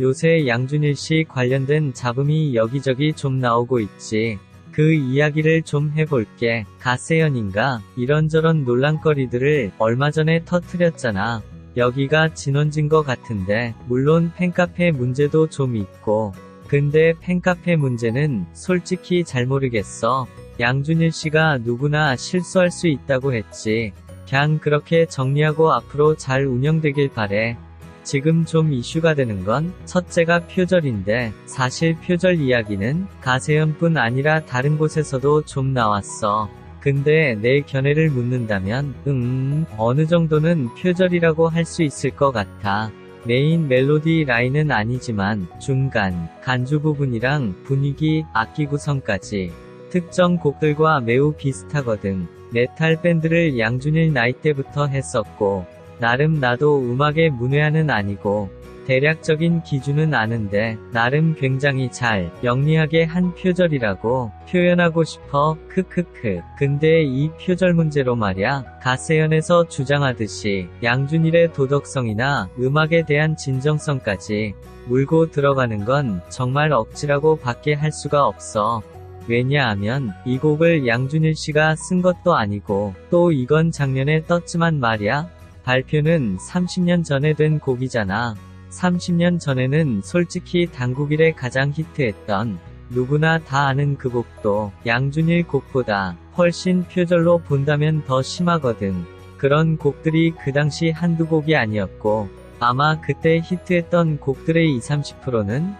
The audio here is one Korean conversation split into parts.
요새 양준일 씨 관련된 잡음이 여기저기 좀 나오고 있지. 그 이야기를 좀 해볼게. 가세연인가? 이런저런 논란거리들을 얼마 전에 터트렸잖아. 여기가 진원진 것 같은데, 물론 팬카페 문제도 좀 있고. 근데 팬카페 문제는 솔직히 잘 모르겠어. 양준일 씨가 누구나 실수할 수 있다고 했지. 그냥 그렇게 정리하고 앞으로 잘 운영되길 바래. 지금 좀 이슈가 되는 건 첫째가 표절인데 사실 표절 이야기는 가세연뿐 아니라 다른 곳에서도 좀 나왔어. 근데 내 견해를 묻는다면 음 어느 정도는 표절이라고 할 수 있을 것 같아. 메인 멜로디 라인은 아니지만 중간 간주 부분이랑 분위기 악기 구성까지 특정 곡들과 매우 비슷하거든. 메탈 밴드를 양준일 나이 때부터 했었고 나름 나도 음악의 문외한은 아니고 대략적인 기준은 아는데 나름 굉장히 잘 영리하게 한 표절이라고 표현하고 싶어. 크크크. 근데 이 표절 문제로 말야. 가세연에서 주장하듯이 양준일의 도덕성이나 음악에 대한 진정성까지 물고 들어가는 건 정말 억지라고 밖에 할 수가 없어. 왜냐하면 이 곡을 양준일 씨가 쓴 것도 아니고 또 이건 작년에 떴지만 말야 발표는 30년 전에 된 곡이잖아. 30년 전에는 솔직히 당국일에 가장 히트했던 누구나 다 아는 그 곡도 양준일 곡보다 훨씬 표절로 본다면 더 심하거든. 그런 곡들이 그 당시 한두 곡이 아니었고 아마 그때 히트했던 곡들의 20, 30%는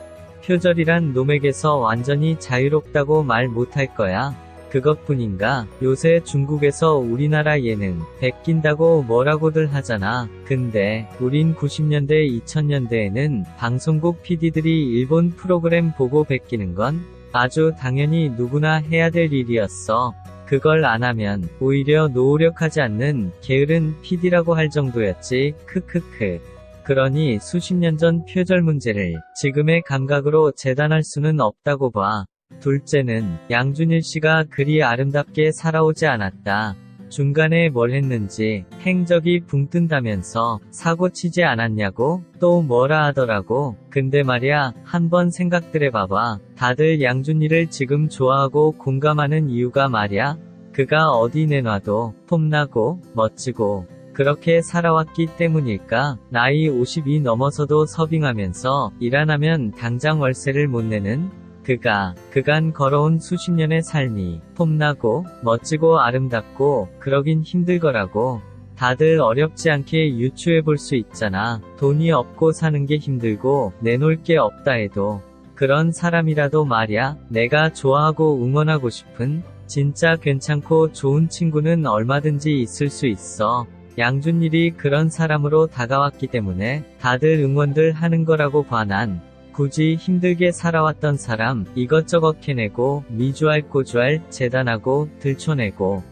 표절이란 놈에게서 완전히 자유롭다고 말 못할 거야. 그것뿐인가? 요새 중국에서 우리나라 예능 베낀다고 뭐라고들 하잖아. 근데 우린 90년대 2000년대에는 방송국 PD들이 일본 프로그램 보고 베끼는 건 아주 당연히 누구나 해야 될 일이었어. 그걸 안 하면 오히려 노력하지 않는 게으른 PD라고 할 정도였지. 크크크. 그러니 수십 년 전 표절 문제를 지금의 감각으로 재단할 수는 없다고 봐. 둘째는 양준일 씨가 그리 아름답게 살아오지 않았다. 중간에 뭘 했는지 행적이 붕 뜬다면서 사고 치지 않았냐고 또 뭐라 하더라고. 근데 말야 한번 생각들해 봐봐. 다들 양준일을 지금 좋아하고 공감하는 이유가 말야 그가 어디 내놔도 폼나고 멋지고 그렇게 살아왔기 때문일까? 나이 50이 넘어서도 서빙하면서 일 안 하면 당장 월세를 못 내는 그가 그간 걸어온 수십 년의 삶이 폼나고 멋지고 아름답고 그러긴 힘들 거라고 다들 어렵지 않게 유추해 볼 수 있잖아. 돈이 없고 사는 게 힘들고 내놓을 게 없다 해도 그런 사람이라도 말야 내가 좋아하고 응원하고 싶은 진짜 괜찮고 좋은 친구는 얼마든지 있을 수 있어. 양준일이 그런 사람으로 다가왔기 때문에 다들 응원들 하는 거라고 봐난. 굳이 힘들게 살아왔던 사람 이것저것 캐내고 미주알 고주알 재단하고 들춰내고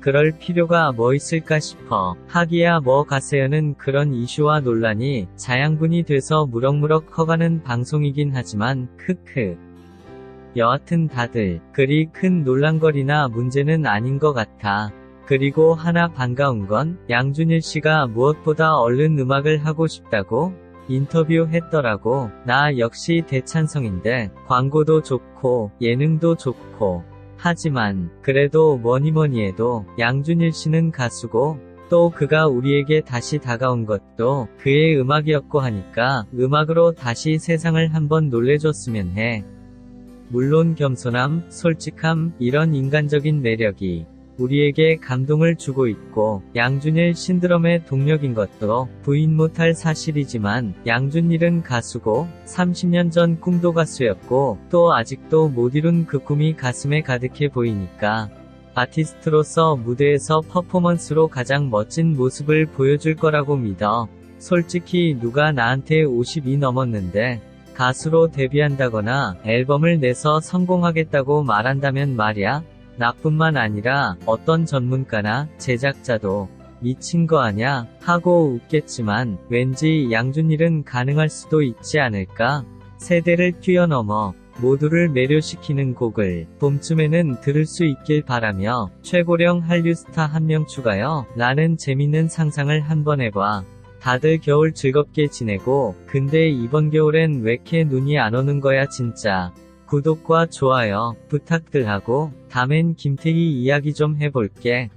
그럴 필요가 뭐 있을까 싶어. 하기야 뭐 가세연은 그런 이슈와 논란이 자양분이 돼서 무럭무럭 커가는 방송이긴 하지만 크크. 여하튼 다들 그리 큰 논란거리나 문제는 아닌 것 같아. 그리고 하나 반가운 건 양준일 씨가 무엇보다 얼른 음악을 하고 싶다고 인터뷰 했더라고. 나 역시 대찬성인데 광고도 좋고 예능도 좋고 하지만 그래도 뭐니뭐니 해도 양준일 씨는 가수고 또 그가 우리에게 다시 다가온 것도 그의 음악이었고 하니까 음악으로 다시 세상을 한번 놀래줬으면 해. 물론 겸손함, 솔직함, 이런 인간적인 매력이 우리에게 감동을 주고 있고 양준일 신드롬의 동력인 것도 부인 못할 사실이지만 양준일은 가수고 30년 전 꿈도 가수였고 또 아직도 못 이룬 그 꿈이 가슴에 가득해 보이니까 아티스트로서 무대에서 퍼포먼스로 가장 멋진 모습을 보여줄 거라고 믿어. 솔직히 누가 나한테 50이 넘었는데 가수로 데뷔한다거나 앨범을 내서 성공하겠다고 말한다면 말야 나뿐만 아니라 어떤 전문가나 제작자도 미친 거 아냐 하고 웃겠지만 왠지 양준일은 가능할 수도 있지 않을까? 세대를 뛰어넘어 모두를 매료시키는 곡을 봄쯤에는 들을 수 있길 바라며 최고령 한류 스타 한 명 추가요. 라는 재밌는 상상을 한번 해봐. 다들 겨울 즐겁게 지내고, 근데 이번 겨울엔 왜 이렇게 눈이 안 오는 거야 진짜. 구독과 좋아요 부탁들 하고, 다음엔 김태희 이야기 좀 해볼게.